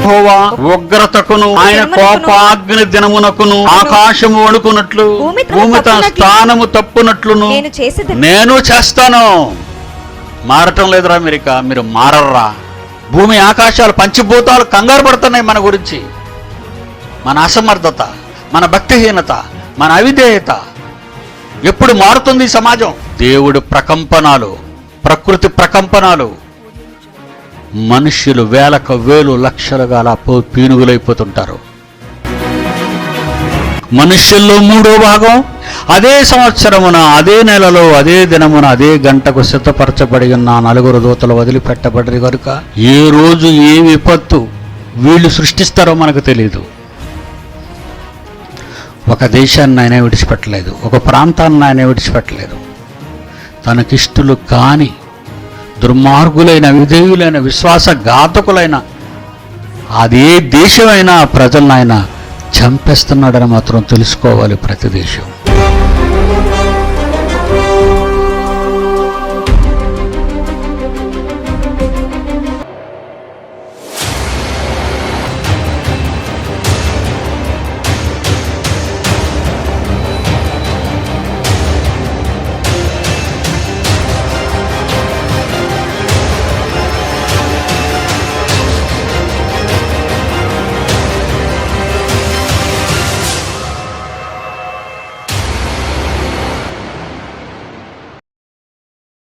యెహోవా ఉగ్రతకును ఆయన కోపాగ్ని దినమునకును ఆకాశము వణుకున్నట్లు భూమి తన స్థానము తప్పునట్లును నేను చేస్తాను. మారటం లేదురా మీరు ఇక మీరు మారర్రా. భూమి ఆకాశాలు పంచభూతాలు కంగారు పడుతున్నాయి మన గురించి. మన అసమర్థత మన భక్తిహీనత మన అవిధేయత. ఎప్పుడు మారుతుంది సమాజం? దేవుడు ప్రకంపనాలు ప్రకృతి ప్రకంపనాలు. మనుష్యులు వేలకు వేలు లక్షలుగా అలా పో- పీనుగులైపోతుంటారు. మనుష్యుల్లో మూడో భాగం అదే సంవత్సరమున అదే నెలలో అదే దినమున అదే గంటకు సిద్ధపరచబడి ఉన్న నలుగురు దూతలు వదిలిపెట్టబడి కనుక ఏ రోజు ఏ విపత్తు వీళ్ళు సృష్టిస్తారో మనకు తెలియదు ఒక దేశాన్ని ఆయన విడిచిపెట్టలేదు ఒక ప్రాంతాన్ని ఆయన విడిచిపెట్టలేదు. తనకిష్టులు కాని దుర్మార్గులైన విధేయులైన విశ్వాస ఘాతకులైన అదే దేశమైనా ప్రజలను ఆయన చంపేస్తున్నాడని మాత్రం తెలుసుకోవాలి ప్రతి దేశం.